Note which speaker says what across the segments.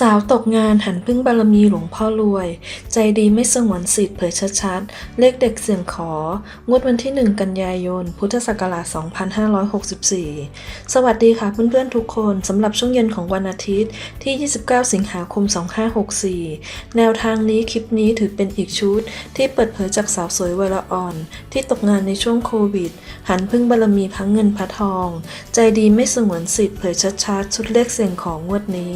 Speaker 1: สาวตกงานหันพึ่งบารมีหลวงพ่อรวย ใจดีไม่สงวนสิทธิ์เผยชัดๆ เลขเด็กเสี่ยงขอ งวดวันที่ 1 กันยายน พุทธศักราช 2564 สวัสดีค่ะเพื่อนๆทุกคนสำหรับช่วงเย็นของวันอาทิตย์ที่ 29 สิงหาคม 2564 แนวทางนี้คลิปนี้ถือเป็นอีกชุด ที่เปิดเผยจากสาวสวยวัยละอ่อน ที่ตกงานในช่วงโควิด หันพึ่งบารมีพังเงินพระทอง ใจดีไม่สงวนสิทธิ์เผยชัดๆ ชุดเลขเสี่ยงของงวดนี้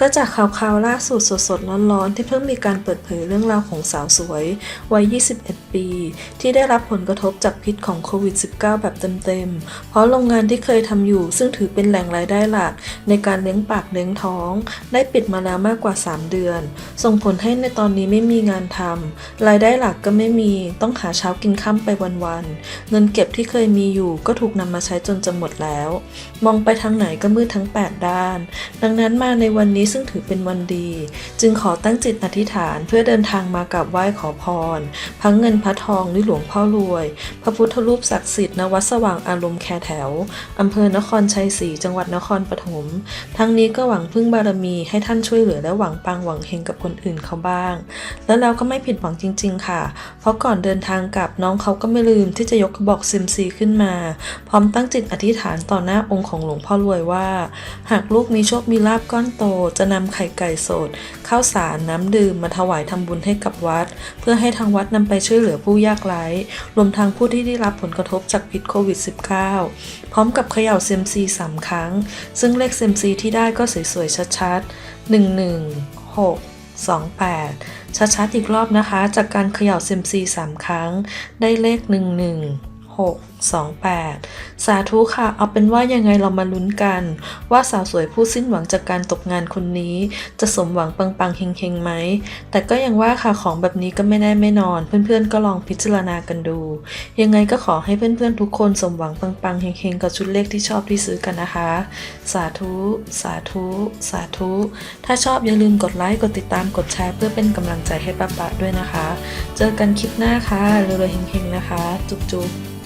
Speaker 1: ก็จากข่าวข่าวล่าสุดสดๆร้อนๆ ที่เพิ่งมีการเปิดเผยเรื่องราวของสาวสวยวัย 21 ปี ที่ได้รับผลกระทบจากพิษของโควิด -19 แบบเต็มๆ เพราะโรงงานที่เคยทำอยู่ ซึ่งถือเป็นแหล่งรายได้หลัก ในการเลี้ยงปากเลี้ยงท้อง ได้ปิดมาแล้วมากกว่า 3 เดือน ส่งผลให้ในตอนนี้ไม่มีงานทำรายได้หลักก็ไม่มีต้องหาเช้ากินค่ำไปวันๆเงินเก็บที่เคยมีอยู่ก็ถูกนำมาใช้จนจะหมดแล้ว มองไปทางไหนก็มืดทั้ง 8 ด้าน ดังนั้นมาในวันนี้ซึ่งถือเป็นวันดี จึงขอตั้งจิตอธิษฐานเพื่อเดินทางมากราบไหว้ขอพรพระเงินพระทองหรือหลวงพ่อรวย พระพุทธรูปศักดิ์สิทธิ์ณวัดสว่างอารมณ์แคแถวอำเภอนครชัยศรีจังหวัดนครปฐมทั้งนี้ก็หวังพึ่งบารมีให้ท่านช่วยเหลือและหวังปังหวังเฮงกับคนอื่นเขาบ้าง แล้วเราก็ไม่ผิดหวังจริง ๆ ค่ะ เพราะก่อนเดินทางกลับน้องเขาก็ไม่ลืมที่จะยกกระบอกซิมซีขึ้นมา พร้อมตั้งจิตอธิษฐานต่อหน้าองค์ของหลวงพ่อรวยว่า หากลูกมีโชคมีลาบก้อนโตจะนำไข่ไก่สดข้าวสารน้ำดื่มมาถวายทำบุญให้กับวัด เพื่อให้ทางวัดนำไปช่วยเหลือผู้ยากไร้ รวมทั้งผู้ที่ได้รับผลกระทบจากพิษโควิด -19 พร้อมกับเขย่าเซยมซีสามครั้ง ซึ่งเลขเซยมซีที่ได้ก็สวยๆชัดๆ 11 6 28 ชัดๆอีกรอบนะคะ จากการเขย่าเซยมซีสามครั้ง ได้เลข 11 6 28 สาธุค่ะ เอาเป็นว่ายังไงเรามาลุ้นกัน ว่าสาวสวยผู้สิ้นหวังจากการตกงานคนนี้ จะสมหวังปังๆเฮงๆไหม แต่ก็ยังว่าค่ะของแบบนี้ก็ไม่แน่ไม่นอน เพื่อนๆก็ลองพิจารณากันดู ยังไงก็ขอให้เพื่อนๆทุกคนสมหวังปังๆเฮงเฮงๆกับชุดเลขที่ชอบที่ซื้อกันนะคะ สาธุ สาธุ สาธุ ถ้าชอบอย่าลืมกดไลค์กดติดตามกดแชร์เพื่อเป็นกำลังใจให้ป้าปะด้วยนะคะ เจอกันคลิปหน้าค่ะเร็วๆเฮงๆนะคะ จุ๊บๆ